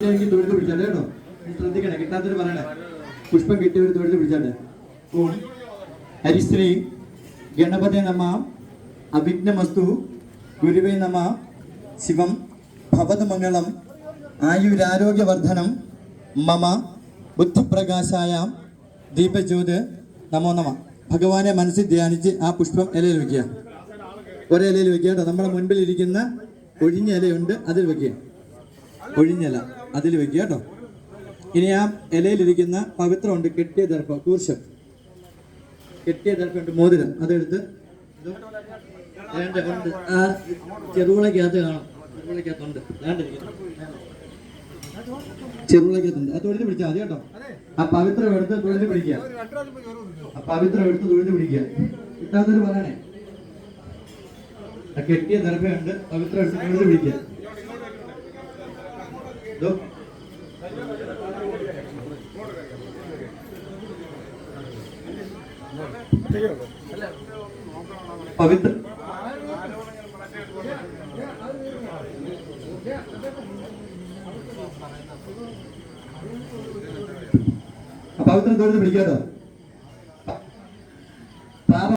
എനിക്ക് തൊഴുത്ത് പിടിച്ചാട്ടെ കേട്ടോ. ശ്രദ്ധിക്കണേ കിട്ടാത്തൊരു പറയണേ. പുഷ്പം കിട്ടിയവർ തൊഴുത്ത് പിടിച്ചാട്ടെ ഓം ഹരിശ്രീ ഗണപതി നമ അവിഘ്നമസ്തു ഗുരുവേ നമ ശിവം ഭവത് മംഗളം ആയുരാരോഗ്യവർദ്ധനം മമ ബുദ്ധിപ്രകാശായ ദീപജ്യോത് നമോ നമ. ഭഗവാനെ മനസ്സിൽ ധ്യാനിച്ച് ആ പുഷ്പം ഇലയിൽ വെക്കുക. ഒരേ ഇലയിൽ വെക്കുക കേട്ടോ. നമ്മുടെ മുൻപിൽ ഇരിക്കുന്ന ഒഴിഞ്ഞ ഇലയുണ്ട് അതിൽ വെക്കുക. ഒഴിഞ്ഞല. അതിൽ വെക്കുക കേട്ടോ. ഇനി ആ ഇലയിലിരിക്കുന്ന പവിത്രമുണ്ട് കെട്ടിയ ദർഭ കൂർശം കെട്ടിയ ദർഭമുണ്ട് മോതിരം. അതെടുത്ത് ഉണ്ട്. ആ കാണും. ചെറുവിളക്കകത്തുണ്ട് വേണ്ടിരിക്കുന്നു ചെറുവിളക്കകത്തുണ്ട് അത് തൊഴുതി പിടിച്ചാൽ മതി കേട്ടോ. ആ പവിത്രം എടുത്ത് തൊഴുതി പിടിക്കുക. ആ പവിത്രം എടുത്ത് തൊഴുതി പിടിക്കുക. കിട്ടാത്തൊരു പറയണേ ആ കെട്ടിയ ദർഭയുണ്ട് പവിത്രം എടുത്ത് തൊഴുതി പിടിക്കുക. ഇതോ. പവിത്ര പവിത്രം തൊഴുത് പിടിക്കാട്ടോ